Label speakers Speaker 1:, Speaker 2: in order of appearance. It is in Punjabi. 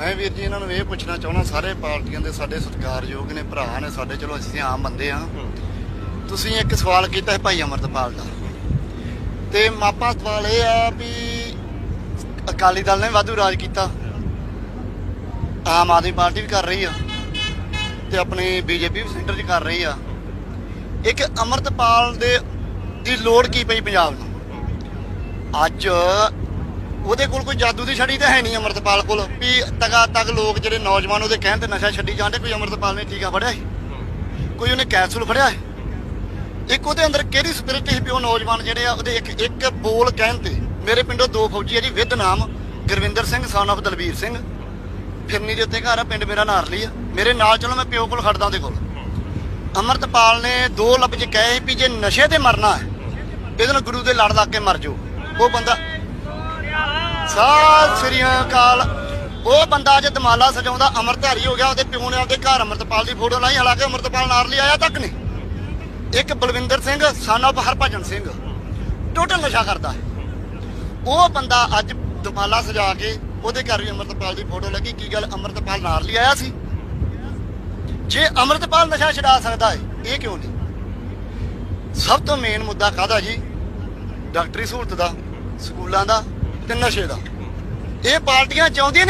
Speaker 1: ਮੈਂ ਵੀਰ ਜੀ ਇਹਨਾਂ ਨੂੰ ਇਹ ਪੁੱਛਣਾ ਚਾਹੁੰਦਾ ਸਾਰੇ ਪਾਰਟੀਆਂ ਦੇ ਸਾਡੇ ਸਤਿਕਾਰਯੋਗ ਨੇ ਭਰਾ ਨੇ ਸਾਡੇ ਚਲੋ ਅਸੀਂ ਆਮ ਬੰਦੇ ਆ ਤੁਸੀਂ ਇੱਕ ਸਵਾਲ ਕੀਤਾ ਹੈ ਭਾਈ ਅਮਰਤਪਾਲ ਦਾ। ਤੇ ਮਾਪਾ ਸਵਾਲ ਇਹ ਆ ਵੀ ਅਕਾਲੀ ਦਲ ਨੇ ਵਾਧੂ ਰਾਜ ਕੀਤਾ। ਆਮ ਆਦਮੀ ਪਾਰਟੀ ਵੀ ਕਰ ਰਹੀ ਆ ਤੇ ਆਪਣੀ ਬੀਜੇਪੀ ਵੀ ਸੈਂਟਰ 'ਚ ਕਰ ਰਹੀ ਆ। ਇੱਕ ਅਮਰਤਪਾਲ ਦੇ ਦੀ ਲੋੜ ਕੀ ਪਈ ਪੰਜਾਬ ਨੂੰ? ਅੱਜ ਉਹਦੇ ਕੋਲ ਕੋਈ ਜਾਦੂ ਦੀ ਛੜੀ ਤਾਂ ਹੈ ਨਹੀਂ ਅਮਰਤਪਾਲ ਕੋਲ, ਵੀ ਤਗਾ ਤੱਕ ਲੋਕ ਜਿਹੜੇ ਨੌਜਵਾਨ ਉਹਦੇ ਕਹਿਣ ਤੇ ਨਸ਼ਾ ਛੱਡੀ ਜਾਂਦੇ, ਕੋਈ ਅਮਰਤਪਾਲ ਨੇ ਟੀਕਾ ਫੜਿਆ ਸੀ? ਕੋਈ ਉਹਨੇ ਕੈਪਸੂਲ ਫੜਿਆ ਇੱਕ ਉਹਦੇ ਅੰਦਰ ਕਿਹੜੀ ਸਪਿਰਿਟ ਸੀ ਵੀ ਉਹ ਨੌਜਵਾਨ ਜਿਹੜੇ ਆ, ਉਹਦੇ ਇੱਕ ਇੱਕ ਬੋਲ ਕਹਿਣ ਤੇ, ਮੇਰੇ ਪਿੰਡੋਂ ਦੋ ਫੌਜੀ ਆ ਜੀ, ਵਿਦ ਨਾਮ ਗੁਰਵਿੰਦਰ ਸਿੰਘ ਸਨ of ਦਲਵੀਰ ਸਿੰਘ। ਫਿਰਨੀ ਦੇ ਉੱਤੇ ਘਰ ਆ, ਪਿੰਡ ਮੇਰਾ ਨਾਰਲੀ ਆ। ਮੇਰੇ ਨਾਲ ਚਲੋ ਮੈਂ ਪਿਓ ਕੋਲ ਖੜਦਾ ਉਹਦੇ ਕੋਲ। ਅਮਰਤਪਾਲ ਨੇ ਦੋ ਲਫ਼ਜ਼ ਕਹੇ ਵੀ ਜੇ ਨਸ਼ੇ ਤੇ ਮਰਨਾ ਹੈ, ਇਹਦੇ ਨਾਲ ਗੁਰੂ ਦੇ ਲੜ ਲੱਗ ਕੇ ਮਰ ਜਾਓ। ਉਹ ਬੰਦਾ ਸਤਿ ਸ੍ਰੀ ਅਕਾਲ। ਉਹ ਬੰਦਾ ਅੱਜ ਦਮਾਲਾ ਸਜਾਉਂਦਾ ਅਮਰਧਾਰੀ ਹੋ ਗਿਆ, ਉਹਦੇ ਪਿਓ ਨੇ ਆਪਦੇ ਘਰ ਅਮਰਤਪਾਲ ਦੀ ਫੋਟੋ ਲਾਈ, ਹਾਲਾਂਕਿ ਅਮਰਤਪਾਲ ਨਾਰਲੀ ਆਇਆ ਤੱਕ ਨਹੀਂ। ਇੱਕ Balwinder Singh son of Harbhajan Singh total ਨਸ਼ਾ ਕਰਦਾ ਹੈ। ਉਹ ਬੰਦਾ ਅੱਜ ਦਮਾਲਾ ਸਜਾ ਕੇ ਉਹਦੇ ਘਰ ਵੀ ਅਮਰਤਪਾਲ ਦੀ ਫੋਟੋ ਲੱਗੀ, ਕੀ ਗੱਲ ਅਮਰਤਪਾਲ ਨਾਲ ਲਈ ਆਇਆ ਸੀ? ਜੇ ਅਮਰਤਪਾਲ ਨਸ਼ਾ ਛਡਾ ਸਕਦਾ ਹੈ, ਇਹ ਕਿਉਂ ਨਹੀਂ? ਸਭ ਤੋਂ ਮੇਨ ਮੁੱਦਾ ਕਾਹਦਾ ਜੀ? ਡਾਕਟਰੀ ਸਹੂਲਤ ਦਾ, ਸਕੂਲਾਂ ਦਾ ਤੇ ਨਸ਼ੇ ਦਾ। ਇਹ ਪਾਰਟੀਆਂ ਚਾਹੁੰਦੀਆਂ ਨੇ